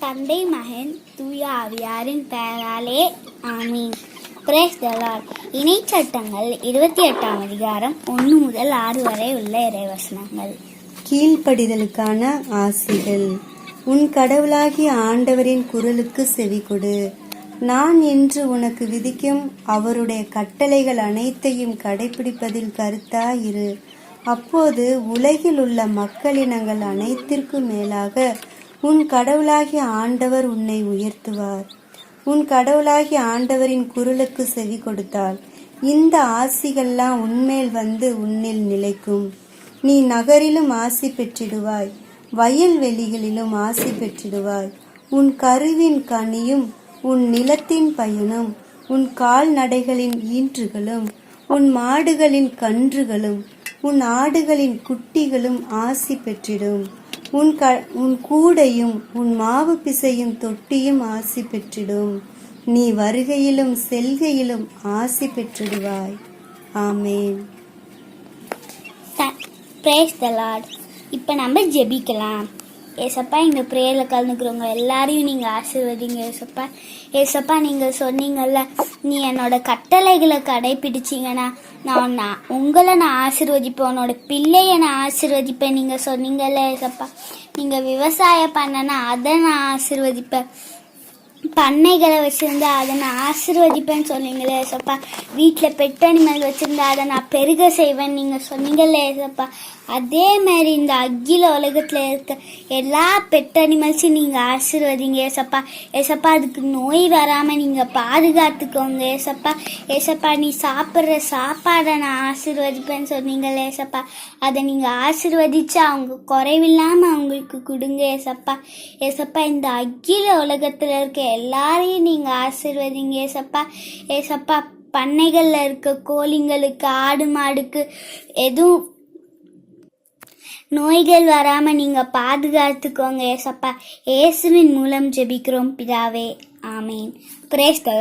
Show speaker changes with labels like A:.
A: தந்தை மகன் தூய ஆவியாரின் பெயராலே ஆமீன். பிரேஸ் தலால் இணைச்சட்டங்கள் இருபத்தி எட்டாம் அதிகாரம் ஒன்று முதல் ஆறு வரை உள்ள இறைவசனங்கள்.
B: கீழ்ப்படிதலுக்கான ஆசிகள். உன் கடவுளாகிய ஆண்டவரின் குரலுக்கு செவிகொடு நான் என்று உனக்கு விதிக்கும் அவருடைய கட்டளைகள் அனைத்தையும் கடைபிடிப்பதில் கருத்தாயிரு. அப்போது உலகில் உள்ள மக்களினங்கள் அனைத்திற்கும் மேலாக உன் கடவுளாகிய ஆண்டவர் உன்னை உயர்த்துவார். உன் கடவுளாகிய ஆண்டவரின் குரலுக்கு செவி கொடுத்தால் இந்த ஆசிகள்லாம் உன்மேல் வந்து உன்னில் நிலைக்கும். நீ நகரிலும் ஆசி பெற்றிடுவாய் வயல்வெளிகளிலும் ஆசி பெற்றிடுவாய். உன் கருவின் கனியும் உன் நிலத்தின் பயனும் உன் கால்நடைகளின் ஈன்றுகளும் உன் மாடுகளின் கன்றுகளும் உன் ஆடுகளின் குட்டிகளும் ஆசி பெற்றிடும். உன் க உன் கூடையும் உன் மாவு பிசையும் தொட்டியும் ஆசி பெற்றிடும். நீ வருகையிலும் செல்கையிலும் ஆசி பெற்றிடுவாய். ஆமேன்.
A: பிரேஸ் இப்போ நம்ம ஜெபிக்கலாம். ஏசப்பா இந்த ப்ரேயரில் கலந்துக்கிறவங்க எல்லாரையும் நீங்கள் ஆசீர்வதிங்க ஏசப்பா. ஏசப்பா நீங்கள் சொன்னீங்கல்ல நீ என்னோட கட்டளைகளை கடைபிடிச்சிங்கன்னா நான் நான் உங்களை நான் ஆசிர்வதிப்பேன். உன்னோட பிள்ளையை நான் ஆசிர்வதிப்பேன். நீங்கள் சொன்னீங்கல்ல ஏசப்பா நீங்கள் விவசாயம் பண்ணனா அதை நான் ஆசிர்வதிப்பேன். பண்ணைகளை வச்சுருந்தா அதை நான் ஆசிர்வதிப்பேன்னு சொன்னீங்களே ஏசப்பா. வீட்டில் பெட் அனிமல் வச்சுருந்தா அதை நான் பெருக செய்வேன் நீங்கள் சொன்னீங்களே ஏசப்பா. அதே மாதிரி இந்த அகில உலகத்தில் இருக்க எல்லா பெட் அனிமல்ஸையும் நீங்கள் ஆசீர்வதிங்க ஏசப்பா. ஏசப்பா அதுக்கு நோய் வராமல் நீங்கள் பாதுகாத்துக்கோங்க ஏசப்பா. ஏசப்பா நீ சாப்பிட்ற சாப்பாடை நான் ஆசிர்வதிப்பேன்னு சொன்னீங்களே ஏசப்பா. அதை நீங்கள் ஆசிர்வதிச்சு அவங்க குறைவில்லாமல் அவங்களுக்கு கொடுங்க ஏசப்பா. ஏசப்பா இந்த அகில உலகத்தில் இருக்க எல்லாரையும் நீங்கள் ஆசிர்வதிங்க ஏசப்பா. ஏசப்பா பண்ணைகளில் இருக்க கோழிங்களுக்கு ஆடு மாடுக்கு எதுவும் நோய்கள் வராமல் நீங்கள் பாதுகாத்துக்கோங்க ஏசப்பா. இயேசுவின் மூலம் ஜெபிக்கிறோம் பிதாவே. ஆமீன். பிரேஸ் த